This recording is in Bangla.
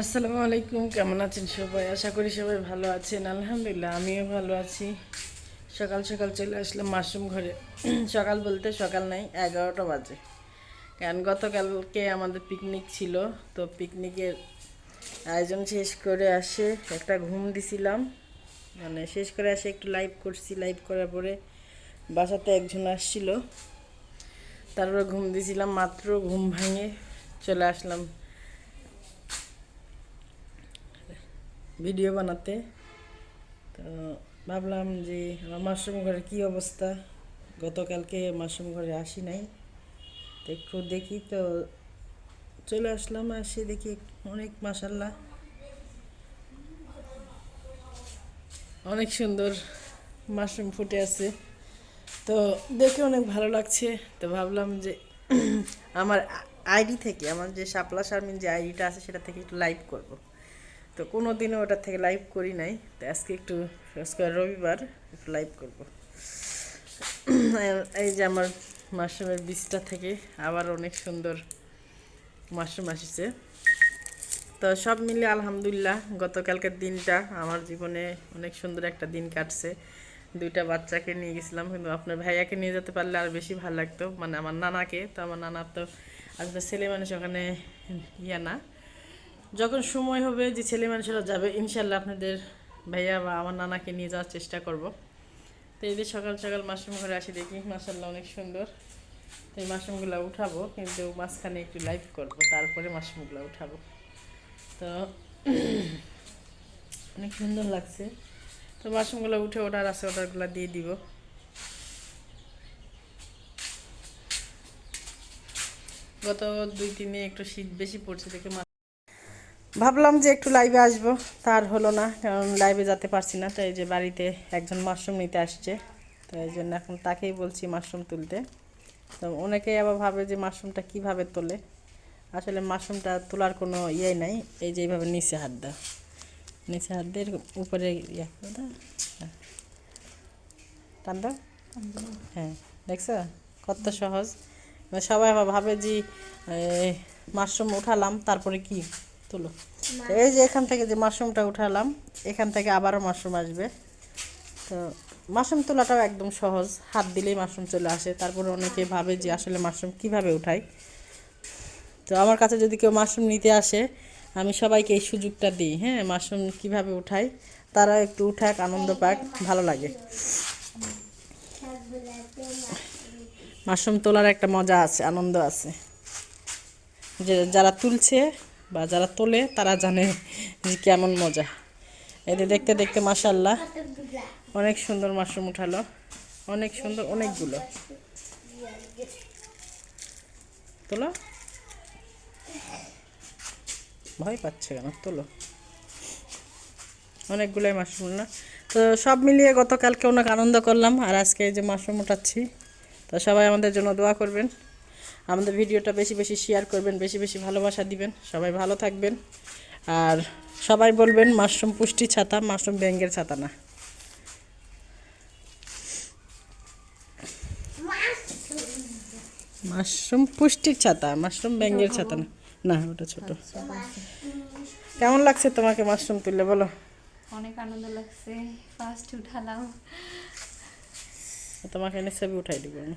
আসসালামু আলাইকুম, কেমন আছেন সবাই? আশা করি সবাই ভালো আছেন। আলহামদুলিল্লাহ, আমিও ভালো আছি। সকাল সকাল চলে আসলাম মাশরুম ঘরে। সকাল বলতে সকাল নাই, এগারোটা বাজে। কারণ গতকালকে আমাদের পিকনিক ছিল, তো পিকনিকের আয়োজন শেষ করে আসে, একটা ঘুম দিছিলাম। মানে শেষ করে আসে, একটু লাইভ করছি লাইভ করার পরে বাসাতে একজন আসছিল। তারপরে ঘুম দিছিলাম, মাত্র ঘুম ভাঙে চলে আসলাম। ভিডিও বানাতে। তো ভাবলাম যে আমার মাশরুম ঘরের কী অবস্থা? গতকালকে মাশরুম ঘরে আসি নাই। তো একটু দেখি তো, চলে আসলাম, আসি দেখি অনেক মাসাল্লাহ অনেক সুন্দর মাশরুম ফুটে আছে। তো দেখে অনেক ভালো লাগছে। তো ভাবলাম যে আমার আইডি থেকে, আমার যে শাপলা শারমিন যে আইডিটা আছে সেটা থেকে একটু লাইভ করব। তো কোনো দিনও ওটা থেকে লাইভ করি নাই। তো আজকে একটু রবিবার, একটু লাইভ করব। এই যে আমার মাশরুমের বীজটা থেকে আবার অনেক সুন্দর মাশরুম আসছে। তো সব মিলে আলহামদুলিল্লাহ, গতকালকের দিনটা আমার জীবনে অনেক সুন্দর একটা দিন কাটছে। দুইটা বাচ্চাকে নিয়ে গেছিলাম, কিন্তু আপনার ভাইয়াকে নিয়ে যেতে পারলে আর বেশি ভালো লাগতো। মানে আমার নানাকে, তো আমার নানার তো আসলে ছেলে মানুষ, ওখানে ইয়া না। যখন সময় হবে যে ছেলে মানুষেরা যাবে ইনশাল্লাহ আপনাদের ভাইয়া বা আমার নানাকে নিয়ে যাওয়ার চেষ্টা করব। তো এই সকাল সকাল মাশরুম ঘরে আসি দেখি মাসাল্লাহ অনেক সুন্দর। তো এই মাশরুমগুলো উঠাবো, কিন্তু মাঝখানে একটু লাইভ করব, তারপরে মাশরুমগুলো উঠাবো। তো অনেক সুন্দর লাগছে। তো মাশরুমগুলো উঠে অর্ডার আছে, অর্ডারগুলো দিয়ে দিব। গত দুই, তিনে একটু শীত বেশি পড়ছে দেখে ভাবলাম যে একটু লাইভে আসব। তার হলো না, কারণ লাইভে যেতে পারছি না তাই যে বাড়িতে একজন মাশরুম নিতে আসছে। তো এই জন্য এখন তাকেই বলছি মাশরুম তুলতে। তো অনেকেই আবার ভাবে যে মাশরুমটা কীভাবে তোলে। আসলে মাশরুমটা তোলার কোনো ইয়ে নাই, এই যে এইভাবে নিচে হাত দাও নিচে হাত দিয়ে উপরে ইয়ে হ্যাঁ। টান দাও। হ্যাঁ দেখছ? কত সহজ। সবাই আবার ভাবে যে মাশরুম উঠালাম, তারপরে কি? তুলো এই যে এখান থেকে যে মাশরুমটা উঠালাম এখান থেকে আবারও মাশরুম আসবে তো মাশরুম তোলাটাও একদম সহজ হাত দিলেই মাশরুম চলে আসে তারপরে অনেকে ভাবে যে আসলে মাশরুম কীভাবে উঠাই তো আমার কাছে যদি কেউ মাশরুম নিতে আসে আমি সবাইকে এই সুযোগটা দিই হ্যাঁ মাশরুম কীভাবে উঠাই তারা একটু উঠাক আনন্দ পাক ভালো লাগে মাশরুম তোলার একটা মজা আছে আনন্দ আছে যে যারা তুলছে বা যারা তোলে, তারা জানে যে কেমন মজা। এদের দেখতে দেখতে মাসাল্লাহ অনেক সুন্দর মাশরুম উঠালো। অনেক সুন্দর, অনেকগুলো। তোলো। ভয় পাচ্ছে কেন? তোলো। অনেকগুলোই মাশরুম না তো সব মিলিয়ে গতকালকে অনেক আনন্দ করলাম, আর আজকে এই যে মাশরুম উঠাচ্ছি, তো সবাই আমাদের জন্য দোয়া করবেন। আমাদের ভিডিওটা বেশি বেশি শেয়ার করবেন বেশি বেশি ভালোবাসা দিবেন। সবাই ভালো থাকবেন। আর সবাই বলবেন মাশরুম পুষ্টি ছাতা মাশরুম ব্যাঙ্গের ছাতা না। মাশরুম পুষ্টির ছাতা মাশরুম ব্যাঙ্গের ছাতা না। না ওটা ছোট। কেমন লাগছে তোমাকে মাশরুম তুললে বলো? অনেক আনন্দ লাগছে। ফার্স্ট উঠালাম। তোমাকে এনে ছবি উঠাই দিব। আমি